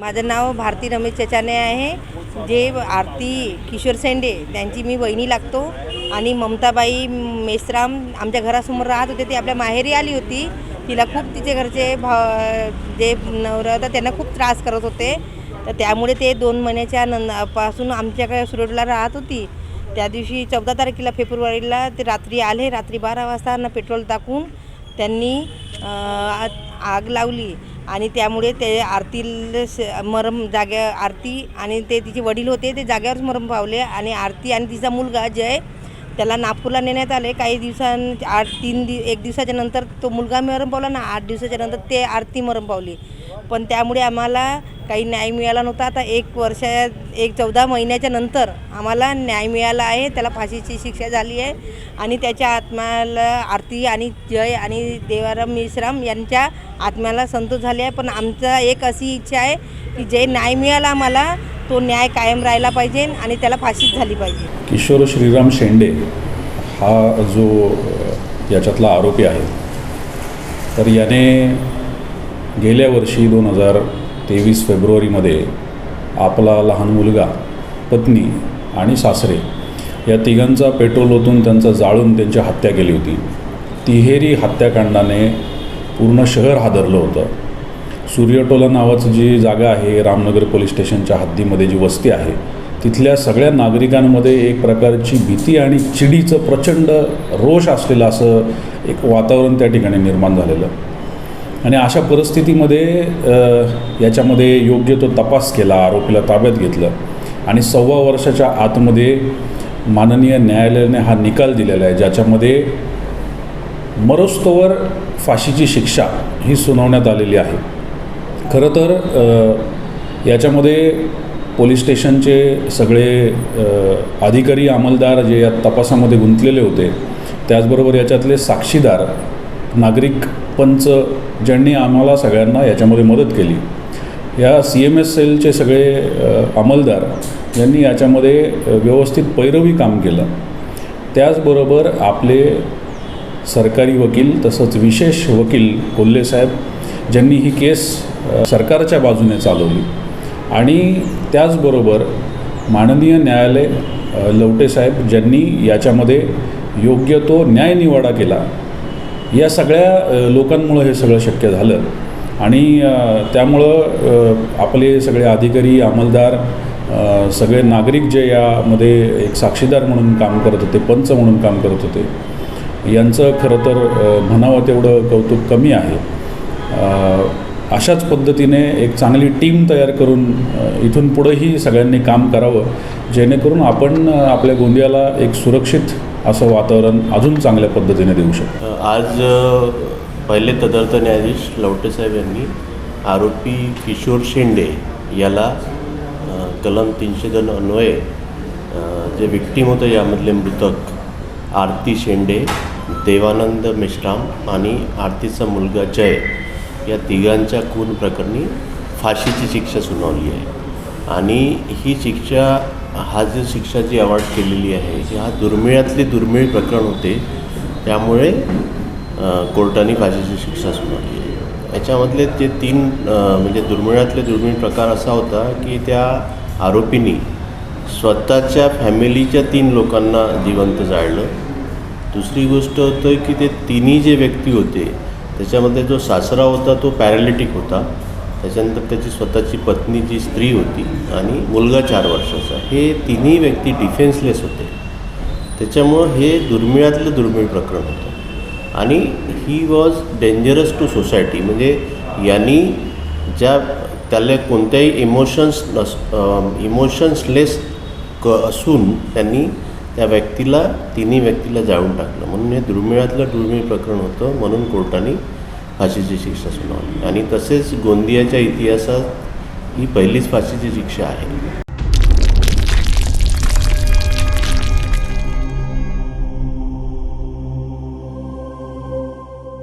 माझं नाव भारती रमेश चचाने आहे. जे आरती किशोर सेंडे त्यांची मी वहिनी लागतो आणि ममताबाई मेश्राम आमच्या घरासमोर राहत होते. ती आपल्या माहेरी आली होती. तिला खूप तिचे घरचे भा जे नवरा होता त्यांना खूप त्रास करत होते. तर त्यामुळे ते दोन महिन्याच्या नं पासून आमच्याकडे सुरडला राहत होती. त्या दिवशी चौदा तारखेला फेब्रुवारीला ते रात्री आले. रात्री बारा वाजता पेट्रोल टाकून त्यांनी आ- आग लावली. आणि त्यामुळे ते आरतीला स- मरम जाग्या आरती आणि ते तिचे वडील होते ते जाग्यावरच मरम पावले आणि आरती आणि तिचा मुलगा जय त्याला नागपूरला नेण्यात आले. काही दिवसां आठ तीन दि एक दिवसाच्या नंतर तो मुलगा मरम पावला ना आठ दिवसाच्या नंतर ते आरती मरम पावली. पण त्यामुळे आम्हाला काही न्याय मिळाला नव्हता. आता एक वर्षा एक चौदा महिन्याच्या नंतर आम्हाला न्याय मिळाला आहे. त्याला फाशीची शिक्षा झाली आहे. आणि त्याच्या आत्म्याला आरती आणि जय आणि देवाराम मिश्राम यांच्या आत्म्याला संतोष झाले आहे. पण आमचा एक अशी इच्छा आहे की जे न्याय मिळाला आम्हाला तो न्याय कायम राहिला पाहिजे आणि त्याला फाशीच झाली पाहिजे. किशोर श्रीराम शेंडे हा जो याच्यातला आरोपी आहे तर याने गेल्या वर्षी दोन हजार तेवीस फेब्रुवारीमध्ये आपला लहान मुलगा पत्नी आणि सासरे या तिघांचा पेट्रोल ओतून त्यांचा जाळून त्यांची हत्या केली होती. तिहेरी हत्याकांडाने पूर्ण शहर हादरलं होतं. सूर्यटोला नावाचं जी जागा आहे रामनगर पोलीस स्टेशनच्या हद्दीमध्ये जी वस्ती आहे तिथल्या सगळ्या नागरिकांमध्ये एक प्रकारची भीती आणि चिडीचं प्रचंड रोष असलेलं असं एक वातावरण त्या ठिकाणी निर्माण झालेलं. आणि अशा परिस्थितीमध्ये याच्यामध्ये योग्य तो तपास केला आरोपीला ताब्यात घेतलं. आणि सव्वा वर्षाच्या आतमध्ये माननीय न्यायालयाने हा निकाल दिलेला आहे ज्याच्यामध्ये मरोस्तोवर फाशीची शिक्षा ही सुनावण्यात आलेली आहे. खरं तर याच्यामध्ये पोलीस स्टेशनचे सगळे अधिकारी अंमलदार जे या तपासामध्ये गुंतलेले होते त्याचबरोबर याच्यातले साक्षीदार नागरिक पंच ज्यांनी आम्हाला सगळ्यांना याच्यामध्ये मदत केली. या सी एम एस सेलचे सगळे अंमलदार यांनी याच्यामध्ये व्यवस्थित पैरवी काम केलं. त्याचबरोबर आपले सरकारी वकील तसंच विशेष वकील कोल्हेसाहेब ज्यांनी ही केस सरकारच्या बाजूने चालवली. आणि त्याचबरोबर माननीय न्यायालय लवटेसाहेब लवटे साहेब ज्यांनी याच्यामध्ये योग्य तो न्यायनिवाडा केला या सगळ्या लोकांमुळं हे सगळं शक्य झालं. आणि त्यामुळं आपले सगळे अधिकारी अंमलदार सगळे नागरिक जे यामध्ये एक साक्षीदार म्हणून काम करत होते पंच म्हणून काम करत होते यांचं खरं तर म्हणावं तेवढं कौतुक कमी आहे. अशाच पद्धतीने एक चांगली टीम तयार करून इथून पुढंही सगळ्यांनी काम करावं जेणेकरून आपण आपल्या गोंदियाला एक सुरक्षित असं वातावरण अजून चांगल्या पद्धतीने देऊ शकतो आज पहिले तदर्थ न्यायाधीश लवटेसाहेब यांनी आरोपी किशोर शेंडे याला कलम तीनशे दोन अन्वये जे विक्टीम होतं यामधले मृतक आरती शेंडे देवानंद मेश्राम आणि आरतीचा मुलगा जय या तिघांच्या खून प्रकरणी फाशीची शिक्षा सुनावली आहे. आणि ही शिक्षा हा जी शिक्षा जी अवॉर्ड केलेली आहे ही हा दुर्मिळातली दुर्मिळ प्रकरण होते. त्यामुळे कोर्टाने फाशीची शिक्षा सुनावली आहे. याच्यामधले ते तीन म्हणजे दुर्मिळातले दुर्मिळ प्रकार असा होता की त्या आरोपींनी स्वतःच्या फॅमिलीच्या तीन लोकांना जिवंत जाळलं. दुसरी गोष्ट होतं की ते तिन्ही जे व्यक्ती होते त्याच्यामध्ये जो सासरा होता तो पॅरालिटिक होता. त्याच्यानंतर त्याची स्वतःची पत्नी जी स्त्री होती आणि मुलगा चार वर्षाचा. हे तिन्ही व्यक्ती डिफेन्सलेस होते. त्याच्यामुळं हे दुर्मिळातलं दुर्मिळ प्रकरण होतं. आणि ही वॉज डेंजरस टू सोसायटी म्हणजे यांनी ज्या त्याला कोणत्याही इमोशन्स नस इमोशन्सलेस क असून त्यांनी त्या व्यक्तीला तिन्ही व्यक्तीला जाळून टाकलं. म्हणून हे दुर्मिळातलं दुर्मिळ प्रकरण होतं म्हणून कोर्टाने फाशीची शिक्षा सुनावली. आणि तसेच गोंदियाच्या इतिहासात ही पहिलीच फाशीची शिक्षा आहे.